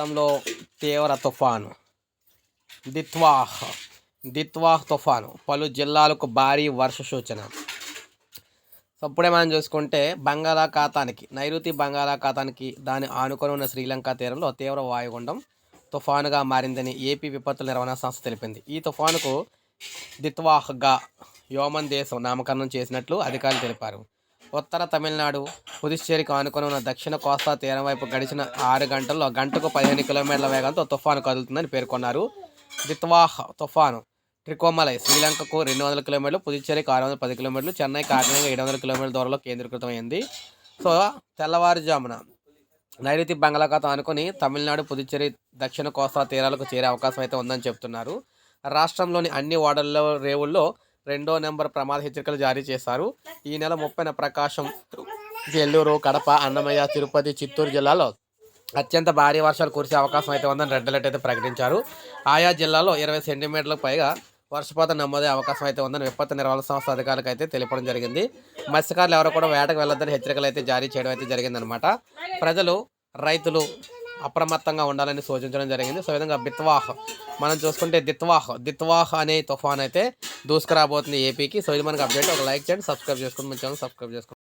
మొత్తంలో తీవ్ర తుఫాను. దిత్వాహ్ దిత్వాహ్ తుఫాను. పలు జిల్లాలకు భారీ వర్ష సూచన. సో మనం చూసుకుంటే బంగాళాఖాతానికి నైరుతి బంగాళాఖాతానికి దాని ఆనుకొని ఉన్న శ్రీలంక తీరంలో తీవ్ర వాయుగుండం తుఫానుగా మారిందని ఏపీ విపత్తుల నిర్వహణ సంస్థ తెలిపింది. ఈ తుఫానుకు దిత్వాహ్గా యోమన్ దేశం నామకరణం చేసినట్లు అధికారులు తెలిపారు. ఉత్తర తమిళనాడు పుదుచ్చేరికి ఆనుకొని ఉన్న దక్షిణ కోస్తా తీరం వైపు గడిచిన ఆరు గంటల్లో గంటకు పదిహేను కిలోమీటర్ల వేగంతో తుఫాను కదులుతుందని పేర్కొన్నారు. దిత్వాహ్ తుఫాను త్రికోమలై శ్రీలంకకు రెండు వందల కిలోమీటర్లు పుదుచ్చేరికి ఆరు వందల పది కిలోమీటర్లు చెన్నై కాకినాడ ఏడు వందల కిలోమీటర్ల దూరంలో కేంద్రీకృతమైంది. సో తెల్లవారుజామున నైరుతి బంగాళాఖాతం అనుకుని తమిళనాడు పుదుచ్చేరి దక్షిణ కోస్తా తీరాలకు చేరే అవకాశం అయితే ఉందని చెప్తున్నారు. రాష్ట్రంలోని అన్ని వాడల్లో రేవుల్లో రెండో నెంబర్ ప్రమాద హెచ్చరికలు జారీ చేశారు. ఈ నెల ముప్పైన ప్రకాశం నెల్లూరు కడప అన్నమయ్య తిరుపతి చిత్తూరు జిల్లాలో అత్యంత భారీ వర్షాలు కురిసే అవకాశం అయితే ఉందని రెడ్ అలర్ట్ అయితే ప్రకటించారు. ఆయా జిల్లాలో ఇరవై సెంటీమీటర్లకు పైగా వర్షపాతం నమోదే అవకాశం అయితే ఉందని విపత్తు నిర్వహణ సంస్థ అధికారులకు అయితే తెలిపడం జరిగింది. మత్స్యకారులు ఎవరు కూడా వేటకు వెళ్ళొద్దని హెచ్చరికలు అయితే జారీ చేయడం అయితే జరిగిందనమాట. ప్రజలు రైతులు అప్రమత్తంగా ఉండాలని సూచించడం జరిగింది. సో విధంగా బిత్వాహ్ మనం చూసుకుంటే దిత్వాహ్ దిత్వాహ్ అనే తుఫాన్ అయితే దూసుకురాబోతుంది ఏపీకి సో ఇది మనకు అప్డేట్. ఒక లైక్ చేయండి సబ్స్క్రైబ్ చేసుకోండి. మన ఛానల్ సబ్స్క్రైబ్ చేసుకోండి.